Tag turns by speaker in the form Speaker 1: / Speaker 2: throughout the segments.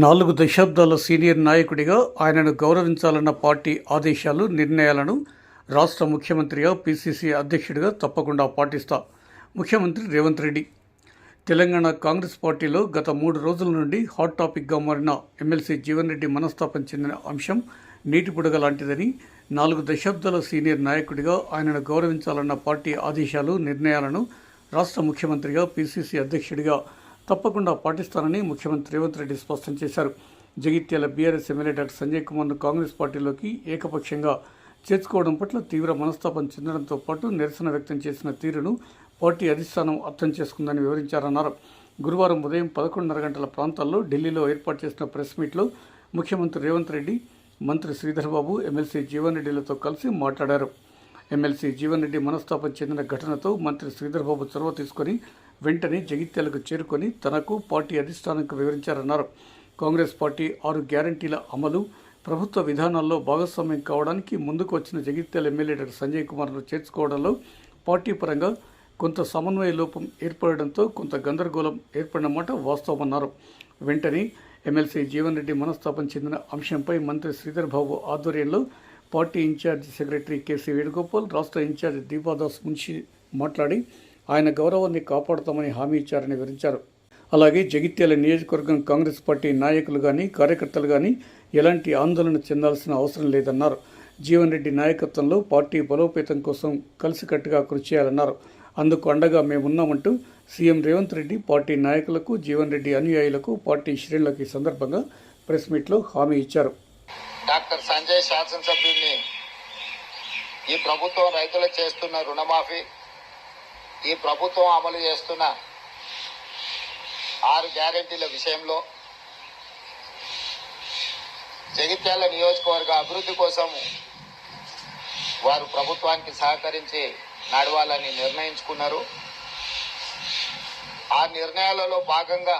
Speaker 1: నాలుగు దశాబ్దాల సీనియర్ నాయకుడిగా ఆయనను గౌరవించాలన్న పార్టీ ఆదేశాలు నిర్ణయాలను రాష్ట్ర ముఖ్యమంత్రిగా పిసిసి అధ్యక్షుడిగా తప్పకుండా పాటిస్తా ముఖ్యమంత్రి రేవంత్ రెడ్డి. తెలంగాణ కాంగ్రెస్ పార్టీలో గత మూడు రోజుల నుండి హాట్ టాపిక్గా మారిన ఎమ్మెల్సీ జీవన్ రెడ్డి మనస్తాపం చెందిన అంశం నీటి బుడగ లాంటిదని నాలుగు దశాబ్దాల సీనియర్ నాయకుడిగా ఆయనను గౌరవించాలన్న పార్టీ ఆదేశాలు నిర్ణయాలను రాష్ట్ర ముఖ్యమంత్రిగా పిసిసి అధ్యక్షుడిగా తప్పకుండా పాటిస్తానని ముఖ్యమంత్రి రేవంత్ రెడ్డి స్పష్టం చేశారు. Jagtial BRS MLA doctor Sanjay కుమార్ను Congress పార్టీలోకి ఏకపక్షంగా చేర్చుకోవడం పట్ల తీవ్ర మనస్తాపం చెందడంతో పాటు నిరసన వ్యక్తం చేసిన తీరును పార్టీ అధిష్టానం అర్థం చేసుకుందని వివరించారన్నారు. గురువారం ఉదయం పదకొండున్నర గంటల ప్రాంతాల్లో ఢిల్లీలో ఏర్పాటు చేసిన ప్రెస్ మీట్లో ముఖ్యమంత్రి రేవంత్ రెడ్డి మంత్రి శ్రీధర్బాబు ఎమ్మెల్సీ జీవన్ రెడ్డిలతో కలిసి మాట్లాడారు. ఎమ్మెల్సీ జీవన్ రెడ్డి మనస్తాపం చెందిన ఘటనతో మంత్రి శ్రీధర్బాబు చొరవ తీసుకొని వెంటనే జగిత్యాలకు చేరుకొని తనకు పార్టీ అధిష్టానానికి వివరించారన్నారు. కాంగ్రెస్ పార్టీ ఆరు గ్యారంటీల అమలు ప్రభుత్వ విధానాల్లో భాగస్వామ్యం కావడానికి ముందుకు వచ్చిన జగిత్యాల ఎమ్మెల్యే డాక్టర్ సంజయ్ కుమార్ను చేర్చుకోవడంలో పార్టీ పరంగా కొంత సమన్వయ లోపం ఏర్పడడంతో కొంత గందరగోళం ఏర్పడిన మాట వాస్తవమన్నారు. వెంటనే ఎమ్మెల్సీ జీవన్ రెడ్డి మనస్తాపం చెందిన అంశంపై మంత్రి శ్రీధర్ బాబు ఆధ్వర్యంలో party in charge secretary K C Venugopal రాష్ట్ర ఇన్ఛార్జ్ దీపాదాస్ మున్షి మాట్లాడి ఆయన గౌరవాన్ని కాపాడుతామని హామీ ఇచ్చారని వివరించారు. అలాగే జగిత్యాల నియోజకవర్గం కాంగ్రెస్ పార్టీ నాయకులు కానీ కార్యకర్తలు కానీ ఎలాంటి ఆందోళన చెందాల్సిన అవసరం లేదన్నారు. జీవన్ రెడ్డి నాయకత్వంలో పార్టీ బలోపేతం కోసం కలిసికట్టుగా కృషి చేయాలన్నారు. అందుకు అండగా మేమున్నామంటూ సీఎం రేవంత్ రెడ్డి పార్టీ నాయకులకు జీవన్ రెడ్డి అనుయాయులకు పార్టీ శ్రేణులకు ఈ సందర్భంగా ప్రెస్ మీట్లో హామీ ఇచ్చారు.
Speaker 2: డాక్టర్ సంజయ్ శాసనసభ్యుడిని ఈ ప్రభుత్వం రైతులకు చేస్తున్న రుణమాఫీ ఈ ప్రభుత్వం అమలు చేస్తున్న ఆరు గ్యారెంటీల విషయంలో జగిత్యాల నియోజకవర్గ అభివృద్ధి కోసం వారు ప్రభుత్వానికి సహకరించి నడవాలని నిర్ణయించుకున్నారు. ఆ నిర్ణయాలలో భాగంగా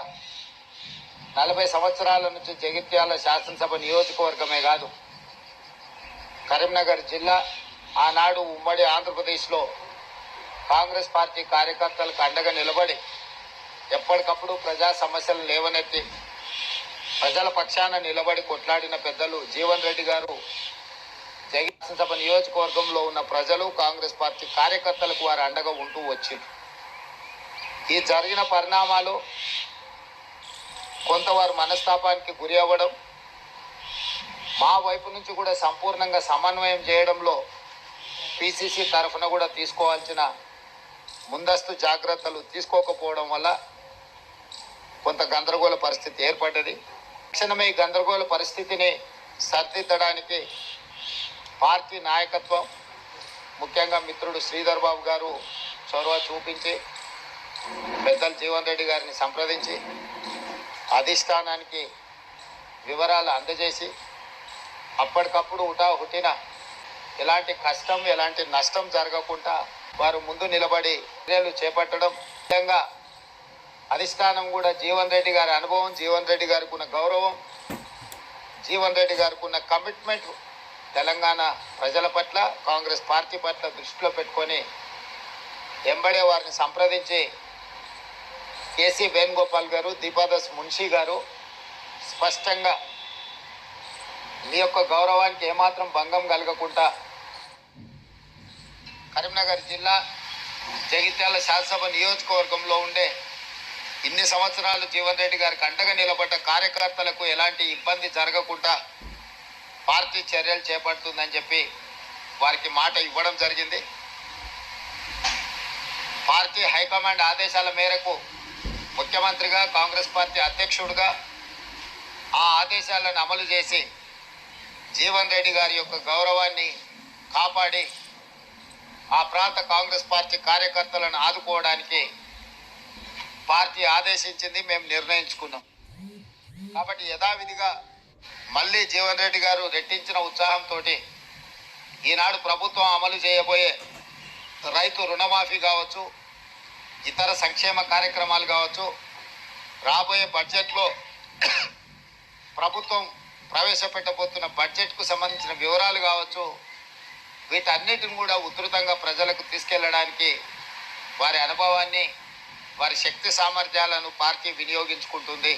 Speaker 2: నలభై సంవత్సరాల నుంచి జగిత్యాల శాసనసభ నియోజకవర్గమే కాదు కరీంనగర్ జిల్లా ఆనాడు ఉమ్మడి ఆంధ్రప్రదేశ్లో కాంగ్రెస్ పార్టీ కార్యకర్తలకు అండగా నిలబడి ఎప్పటికప్పుడు ప్రజా సమస్యలు లేవనెత్తి ప్రజల పక్షాన నిలబడి కొట్లాడిన పెద్దలు జీవన్ రెడ్డి గారు జగన్ సభ నియోజకవర్గంలో ఉన్న ప్రజలు కాంగ్రెస్ పార్టీ కార్యకర్తలకు వారు అండగా ఉంటూ వచ్చింది ఈ జరిగిన పరిణామాలు కొంతవారు మనస్తాపానికి గురి అవ్వడం మా వైపు నుంచి కూడా సంపూర్ణంగా సమన్వయం చేయడంలో పిసిసి తరఫున కూడా తీసుకోవాల్సిన ముందస్తు జాగ్రత్తలు తీసుకోకపోవడం వల్ల కొంత గందరగోళ పరిస్థితి ఏర్పడ్డది. తక్షణమే ఈ గందరగోళ పరిస్థితిని సర్దిద్దడానికి పార్టీ నాయకత్వం ముఖ్యంగా మిత్రుడు శ్రీధర్ బాబు గారు చొరవ చూపించి పెద్దలు జీవన్ రెడ్డి గారిని సంప్రదించి అధిష్టానానికి వివరాలు అందజేసి అప్పటికప్పుడు ఉటా హుటిన ఎలాంటి కష్టం ఎలాంటి నష్టం జరగకుండా వారు ముందు నిలబడి చర్యలు చేపట్టడం ముఖ్యంగా అధిష్టానం కూడా జీవన్ రెడ్డి గారి అనుభవం జీవన్ రెడ్డి గారికి ఉన్న గౌరవం జీవన్ రెడ్డి గారికి ఉన్న కమిట్మెంట్ తెలంగాణ ప్రజల పట్ల కాంగ్రెస్ పార్టీ పట్ల దృష్టిలో పెట్టుకొని ఎంబడే వారిని సంప్రదించి కేసీ వేణుగోపాల్ గారు దీపాదాస్ మున్షి గారు స్పష్టంగా మీ యొక్క గౌరవానికి ఏమాత్రం భంగం కలగకుండా కరీంనగర్ జిల్లా జగిత్యాల శాసనసభ నియోజకవర్గంలో ఉండే ఇన్ని సంవత్సరాలు జీవన్ రెడ్డి గారికి అండగా నిలబడ్డ కార్యకర్తలకు ఎలాంటి ఇబ్బంది జరగకుండా పార్టీ చర్యలు చేపడుతుందని చెప్పి వారికి మాట ఇవ్వడం జరిగింది. పార్టీ హైకమాండ్ ఆదేశాల మేరకు ముఖ్యమంత్రిగా కాంగ్రెస్ పార్టీ అధ్యక్షుడిగా ఆ ఆదేశాలను అమలు చేసి జీవన్ రెడ్డి గారి యొక్క గౌరవాన్ని కాపాడి ఆ ప్రాంత కాంగ్రెస్ పార్టీ కార్యకర్తలను ఆదుకోవడానికి పార్టీ ఆదేశించింది మేము నిర్ణయించుకున్నాం. కాబట్టి యథావిధిగా మళ్ళీ జీవన్ రెడ్డి గారు రెట్టించిన ఉత్సాహంతో ఈనాడు ప్రభుత్వం అమలు చేయబోయే రైతు రుణమాఫీ కావచ్చు ఇతర సంక్షేమ కార్యక్రమాలు కావచ్చు రాబోయే బడ్జెట్లో ప్రభుత్వం ప్రవేశపెట్టబోతున్న బడ్జెట్కు సంబంధించిన వివరాలు కావచ్చు వీటన్నిటిని కూడా ఉధృతంగా ప్రజలకు తీసుకెళ్ళడానికి వారి అనుభవాన్ని వారి శక్తి సామర్థ్యాలను పార్టీ వినియోగించుకుంటుంది.